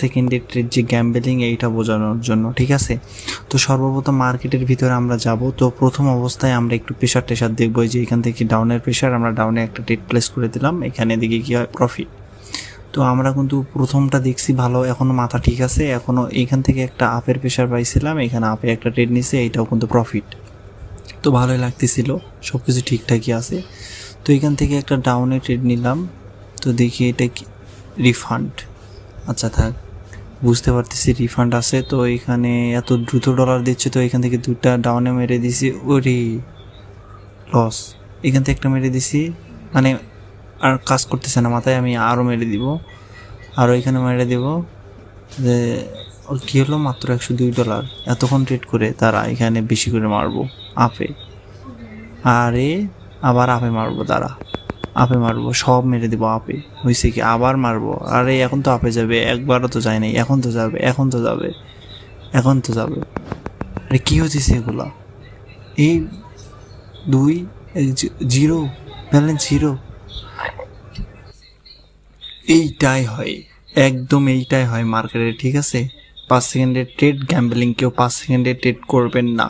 সেকেন্ডের ট্রেড যে গ্যাম্বেলিং এইটা বোঝানোর জন্য, ঠিক আছে? তো সর্বপ্রথম মার্কেটের ভিতরে আমরা যাব। তো প্রথম অবস্থায় আমরা একটু প্রেশার টেশার দেখব যে এখান থেকে ডাউনের প্রেশার আমরা ডাউনে একটা ট্রেড প্লেস করে দিলাম। এখানে দিকে কী হয় প্রফিট তো আমরা কিন্তু প্রথমটা দেখছি ভালো, এখনও মাথা ঠিক আছে এখনও এখান থেকে একটা আপের প্রেশার পাইছিলাম, এখানে আপে একটা ট্রেড নিছে, এইটাও কিন্তু প্রফিট তো ভালোই লাগতেছিল সব কিছু ঠিকঠাকই আছে। তো এখান থেকে একটা ডাউনে ট্রেড নিলাম, তো দেখি এটা কি রিফান্ড আচ্ছা থাক। বুঝতে পারতেছি রিফান্ড আছে, তো এখানে এত দ্রুত ডলার দিচ্ছে, তো এখান থেকে দুটা ডাউনে মেরে দিছি। ওরে লস এখান থেকে একটা মেরে দিছি মানে আর কাজ করতেছে না, মাথায় আমি আরও মেরে দিব আরও এখানে মেরে দিব। যে কী হলো? মাত্র একশো দুই ডলার এতক্ষণ ট্রেড করে তারা এখানে বেশি করে মারবো, আপে। আরে, আবার আপে মারবো তারা। আপে মারবো, সব মেরে দিব আপে। হয়েছে কি, আবার মারবো? আরে, এখন তো আপে যাবে, একবারও তো যায় নাই, এখন তো যাবে, এখন তো যাবে, এখন তো যাবে। আরে, কী হচ্ছে এগুলা? এই দুই জিরো, ব্যালেন্স জিরো। এইটাই হয়, একদম এইটাই হয় মার্কেটে, ঠিক আছে? পাঁচ সেকেন্ডের ট্রেড গ্যাম্বলিং কেউ পাঁচ সেকেন্ডে ট্রেড করবেন না।